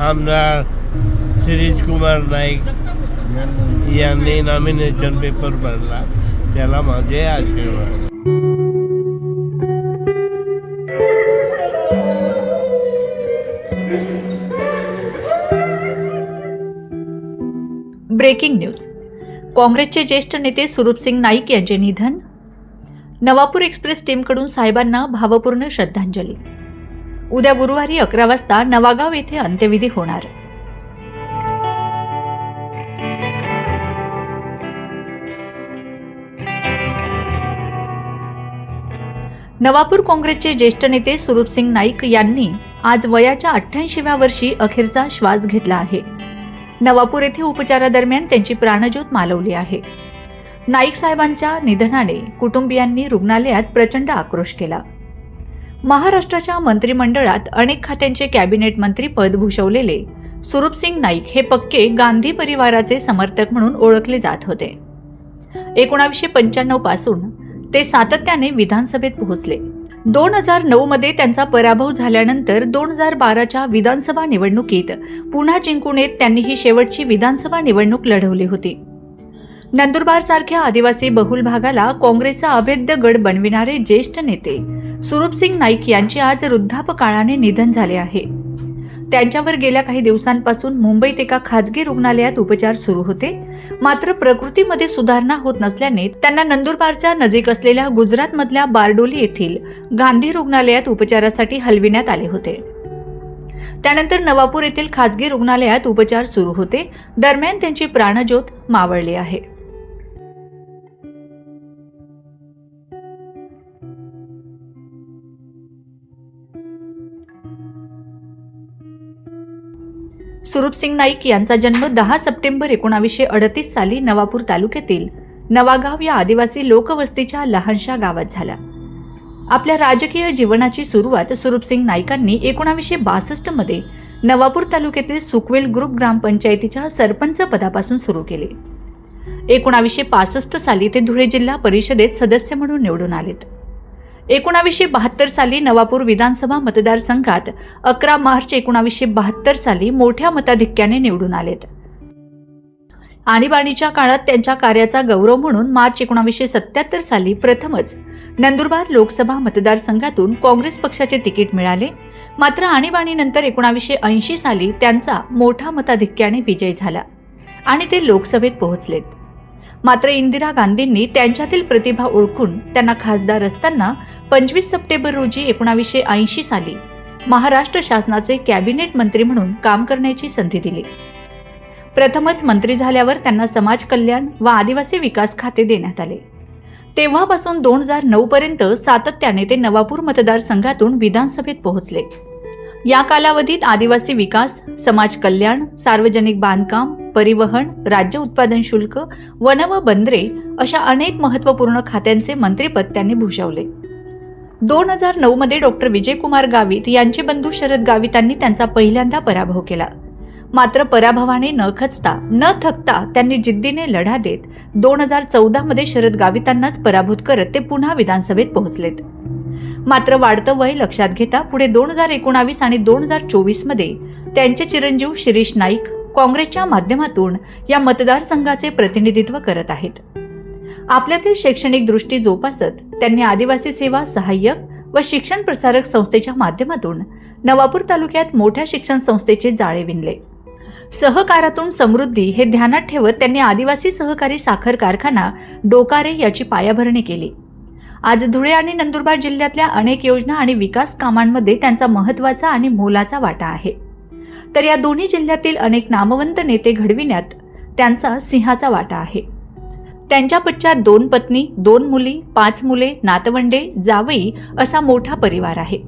आमदार शिरीष कुमार नाईक यांनी nomination paper भरला. त्याला माझे आशीर्वाद. Breaking news. काँग्रेसचे ज्येष्ठ नेते सुरूपसिंग नाईक यांचे निधन. नवापूर एक्सप्रेस टीमकडून साहेबांना भावपूर्ण श्रद्धांजली. उद्या गुरुवारी अकरा वाजता नवागाव येथे अंत्यविधी होणार. नवापूर काँग्रेसचे ज्येष्ठ नेते सुरूपसिंग नाईक यांनी आज वयाच्या अठ्ठ्याऐंशीव्या वर्षी अखेरचा श्वास घेतला आहे. नवापूर येथे उपचारादरम्यान त्यांची प्राणज्योत मालवली आहे. नाईक साहेबांच्या निधनाने कुटुंबियांनी रुग्णालयात प्रचंड आक्रोश केला. महाराष्ट्राच्या मंत्रिमंडळात अनेक खात्यांचे कॅबिनेट मंत्री पद भूषवलेले. सुरूपसिंग नाईक हे पक्के गांधी परिवाराचे समर्थक म्हणून ओळखले जात होते. एकोणावीसशे पंच्याण्णवपासून ते सातत्याने विधानसभेत पोहोचले. दोन हजार नऊ मध्ये त्यांचा पराभव झाल्यानंतर दोन हजार बाराच्या विधानसभा निवडणुकीत पुन्हा जिंकून येत त्यांनी ही शेवटची विधानसभा निवडणूक लढवली होती. नंदुरबार सारख्या आदिवासी बहुल भागाला काँग्रेसचा अभेद्य गड बनविणारे ज्येष्ठ नेते सुरूपसिंग नाईक यांचे आज वृद्धापकाळाने निधन झाले आहे. त्यांच्यावर गेल्या काही दिवसांपासून मुंबईत एका खाजगी रुग्णालयात उपचार सुरू होते. मात्र प्रकृतीमध्ये सुधारणा होत नसल्याने त्यांना नंदुरबारच्या नजीक असलेल्या गुजरातमधल्या बारडोली येथील गांधी रुग्णालयात उपचारासाठी हलविण्यात आले होते. त्यानंतर नवापूर येथील खाजगी रुग्णालयात उपचार सुरू होते. दरम्यान त्यांची प्राणज्योत मावळली आहे. सुरूपसिंग नाईक यांचा जन्म दहा सप्टेंबर एकोणावीसशे अडतीस साली नवापूर तालुक्यातील नवागाव या आदिवासी लोकवस्तीच्या लहानशा गावात झाला. आपल्या राजकीय जीवनाची सुरुवात सुरूपसिंग नाईकांनी एकोणावीसशे बासष्टमध्ये नवापूर तालुक्यातील सुकवेल ग्रुप ग्रामपंचायतीच्या सरपंच पदापासून सुरू केले. एकोणावीसशे पासष्ट साली ते धुळे जिल्हा परिषदेत सदस्य म्हणून निवडून आलेत. एकोणावीसशे बहात्तर साली नवापूर विधानसभा मतदारसंघात अकरा मार्च एकोणावीसशे बहात्तर साली मोठ्या मताधिक्याने निवडून आलेत. आणीबाणीच्या काळात त्यांच्या कार्याचा गौरव म्हणून मार्च एकोणावीसशे सत्याहत्तर साली प्रथमच नंदुरबार लोकसभा मतदारसंघातून काँग्रेस पक्षाचे तिकीट मिळाले. मात्र आणीबाणीनंतर एकोणावीसशे ऐंशी साली त्यांचा मोठा मताधिक्याने विजय झाला आणि ते लोकसभेत पोहोचलेत. मात्र इंदिरा गांधींनी त्यांच्यातील प्रतिभा ओळखून त्यांना खासदार असताना पंचवीस सप्टेंबर रोजी एकोणावीसशे ऐंशी साली महाराष्ट्र शासनाचे कॅबिनेट मंत्री म्हणून काम करण्याची संधी दिली. प्रथमच मंत्री झाल्यावर त्यांना समाज कल्याण व आदिवासी विकास खाते देण्यात आले. तेव्हापासून दोन हजार नऊ पर्यंत सातत्याने ते नवापूर मतदारसंघातून विधानसभेत पोहोचले. या कालावधीत आदिवासी विकास समाज कल्याण सार्वजनिक बांधकाम परिवहन राज्य उत्पादन शुल्क वन व बंदरे अशा अनेक महत्त्वपूर्ण खात्यांचे मंत्रिपद त्यांनी भूषवले. दोन हजार नऊ मध्ये डॉक्टर विजयकुमार गावित यांचे बंधू शरद गावितांनी त्यांचा पहिल्यांदा पराभव केला. मात्र पराभवाने न खचता न थकता त्यांनी जिद्दीने लढा देत दोन हजार चौदा मध्ये शरद गावितांनाच पराभूत करत ते पुन्हा विधानसभेत पोहोचलेत. मात्र वाढतं वय लक्षात घेता पुढे दोन हजार एकोणावीस आणि दोन हजार चोवीसमध्ये त्यांचे चिरंजीव शिरीष नाईक काँग्रेसच्या माध्यमातून या मतदारसंघाचे प्रतिनिधित्व करत आहेत. आपल्यातील शैक्षणिक दृष्टी जोपासत त्यांनी आदिवासी सेवा सहाय्यक व शिक्षण प्रसारक संस्थेच्या माध्यमातून नवापूर तालुक्यात मोठ्या शिक्षण संस्थेचे जाळे विणले. सहकारातून समृद्धी हे ध्यानात ठेवत त्यांनी आदिवासी सहकारी साखर कारखाना डोकारे याची पायाभरणी केली. आज धुळे आणि नंदुरबार जिल्ह्यातल्या अनेक योजना आणि विकास कामांमध्ये त्यांचा महत्त्वाचा आणि मोलाचा वाटा आहे. तर या दोन्ही जिल्ह्यातील अनेक नामवंत नेते घडविण्यात त्यांचा सिंहाचा वाटा आहे. त्यांच्या पश्चात दोन पत्नी दोन मुली पाच मुले नातवंडे जावई असा मोठा परिवार आहे.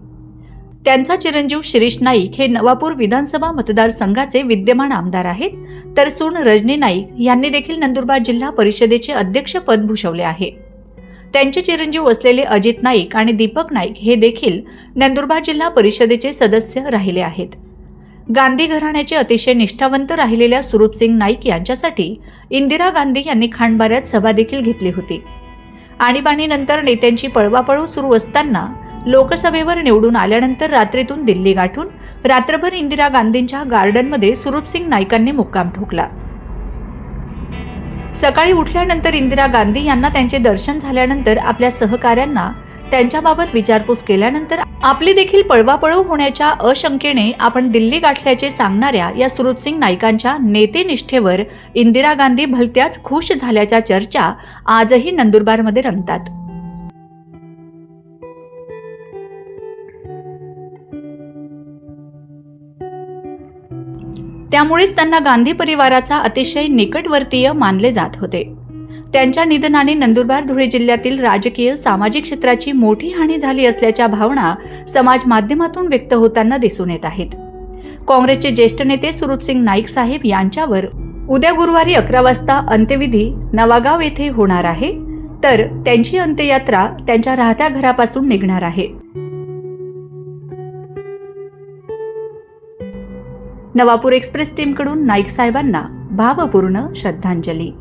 त्यांचा चिरंजीव शिरीष नाईक हे नवापूर विधानसभा मतदारसंघाचे विद्यमान आमदार आहेत. तर सून रजनी नाईक यांनी देखील नंदुरबार जिल्हा परिषदेचे अध्यक्षपद भूषवले आहे. त्यांचे चिरंजीव असलेले अजित नाईक आणि दीपक नाईक हे देखील नंदुरबार जिल्हा परिषदेचे सदस्य राहिले आहेत. गांधी घराण्याचे अतिशय निष्ठावंत राहिलेल्या सुरूपसिंग नाईक यांच्यासाठी इंदिरा गांधी यांनी खांडबाऱ्यात सभा देखील घेतली होती. आणीबाणीनंतर नेत्यांची पळवापळू सुरू असताना लोकसभेवर निवडून आल्यानंतर रात्रीतून दिल्ली गाठून रात्रभर इंदिरा गांधींच्या गार्डनमध्ये सुरूपसिंग नाईकांनी मुक्काम ठोकला. सकाळी उठल्यानंतर इंदिरा गांधी यांना त्यांचे दर्शन झाल्यानंतर आपल्या सहकाऱ्यांना त्यांच्याबाबत विचारपूस केल्यानंतर आपली देखील पळवापळव होण्याच्या अशंकेने आपण दिल्ली गाठल्याचे सांगणाऱ्या या सुरुतसिंग नाईकांच्या नेतेनिष्ठेवर इंदिरा गांधी भलत्याच खुश झाल्याच्या चर्चा आजही नंदुरबारमध्ये रंगतात. त्यामुळेच त्यांना गांधी परिवाराचा अतिशय निकटवर्तीय मानले जात होते. त्यांच्या निधनाने नंदुरबार धुळे जिल्ह्यातील राजकीय सामाजिक क्षेत्राची मोठी हानी झाली असल्याच्या भावना समाज माध्यमातून व्यक्त होताना दिसून येत आहेत. काँग्रेसचे ज्येष्ठ नेते सुरुतसिंग नाईक साहेब यांच्यावर उद्या गुरुवारी अकरा वाजता अंत्यविधी नवागाव येथे होणार आहे. तर त्यांची अंत्ययात्रा त्यांच्या राहत्या घरापासून निघणार आहे. नवापूर एक्सप्रेस टीमकडून नाईक साहेबांना भावपूर्ण श्रद्धांजली.